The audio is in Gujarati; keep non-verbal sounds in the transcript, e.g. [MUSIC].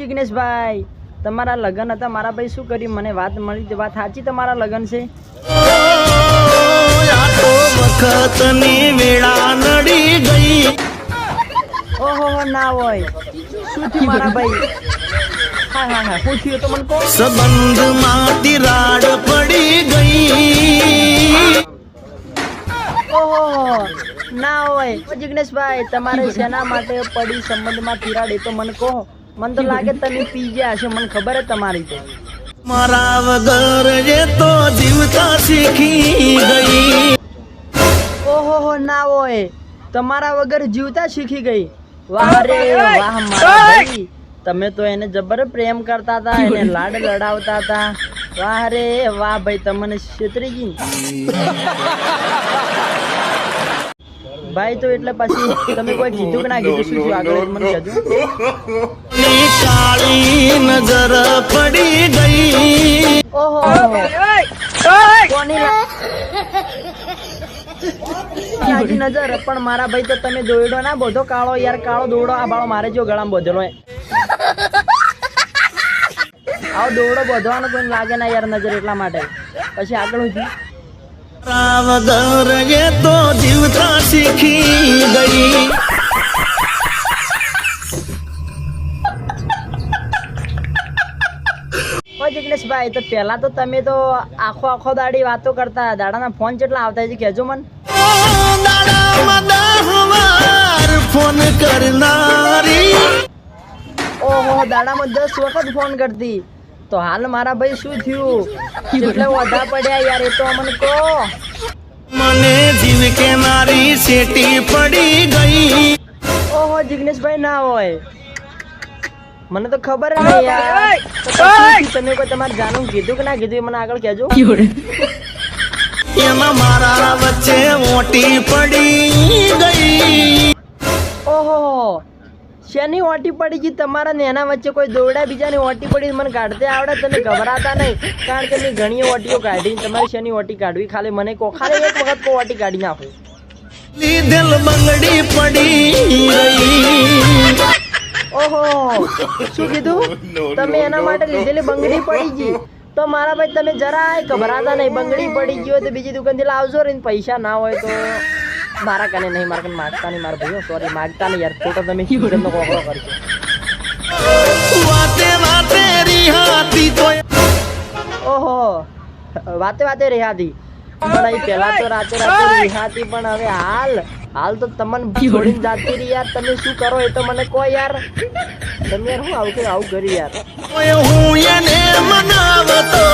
જિગ્નેશભાઈ તમારા લગ્ન હતા, મારા ભાઈ શું કર્યું? મને વાત મળી વાત સાચી તમારા લગ્ન છે? ઓહો ના હોય. શું થયું હા હા હા પૂછ્યું મને કહો સંબંધમાં તિરાડ પડી ગઈ ઓહો ના હોય. જિગ્નેશભાઈ તમારે શેના માટે પડી સંબંધમાં તિરાડ? એ તો મને કહો. મને તો લાગે તમે પી ગયા હશે મને ખબર જ તમારી તો. મારા વગર એ તો જીવતા શીખી ગઈ. ઓહો હો ના હોય. તમારા વગર જીવતા શીખી ગઈ. વાહ રે વાહ મારા ભાઈ. તમે તો એને જબર પ્રેમ કરતા હતા એને લાડ લડાવતા હતા. વાહ રે વાહ ભાઈ તમને છેતરી ગઈ [LAUGHS] ભાઈ તો એટલે પછી તમે કોઈ કીધું કે ના કીધું? શું શું આગળ મને કહેજો કાળી નજર પડી ગઈ ઓહો. કોની નજર પણ મારા ભાઈ તો તમે દોડો ના બધો કાળો યાર કાળો દોડો આ બાળો મારે જો ગળામાં બધેલો આવો દોડો બોધવાનો કોઈ લાગે ના યાર નજર એટલા માટે. પછી આગળ હું વગર એ તો જીવતા શીખી ગઈ. જિગ્નેશભાઈ તો પહેલા તો તમે તો આખો આખો દાડી વાતો કરતા દાડાના ફોન કેટલા આવતા છે કહેજો મન. ફોન કરનારી. ઓહો દાડામાં દસ વખત ફોન કરતી. તો હાલ મારા ભાઈ શું થયું? એટલે વધા પડ્યા યાર એ તો અમને કહો. મને જીવ કે મારી સેટી પડી ગઈ. ઓહો જિગ્નેશભાઈ ના હોય. મને તો ખબર જ નહીં યાર. તમે કોઈ તમારે જાણું કીધું કે ના કીધું મને આગળ કહેજો. એમાં મારા વચ્ચે મોટી પડી ગઈ. ઓહો શેની ઓટી પડી ગઈ તમારા ને એના વચ્ચે કોઈ દોરડા બીજાની ઓટી પડી મને કાઢતે આવડે તમે ગભરાતા નહીં. કારણ કે મેં ઘણી ઓટીઓ કાઢી તમારે શેની ઓટી કાઢવી? ખાલી મને કહો. ખાલી એક વખત કો ઓટી કાઢી નાખો. દિલ બંગડી પડી ઓહો. શું કીધું? [LAUGHS] તમે એના માટે લીધેલી બંગડી પડી ગઈ તો મારા ભાઈ તમે જરાય ગભરાતા નહીં. બંગડી પડી ગઈ હોય તો બીજી દુકાનથી લાવજો ને પૈસા ના હોય તો. મારા કને નહીં મારા કને માગતા નહીં મારા ભાઈઓ સોરી માગતા નહીં યાર. ખોટો તમે જીવનનો કોકરો કરજો વાતે વાતે રિહાતી તો ઓહો વાતે વાતે રેહાતી. પણ અહીં પહેલા તો રાતે રાતે રેહાતી પણ હવે હાલ હાલ તો તમને છોડીને જાતી રહી યાર. તમે શું કરો એ તો મને કહો યાર. તમે યાર હું આવું કે આવું કરી યાર. હું એને મનાવતો.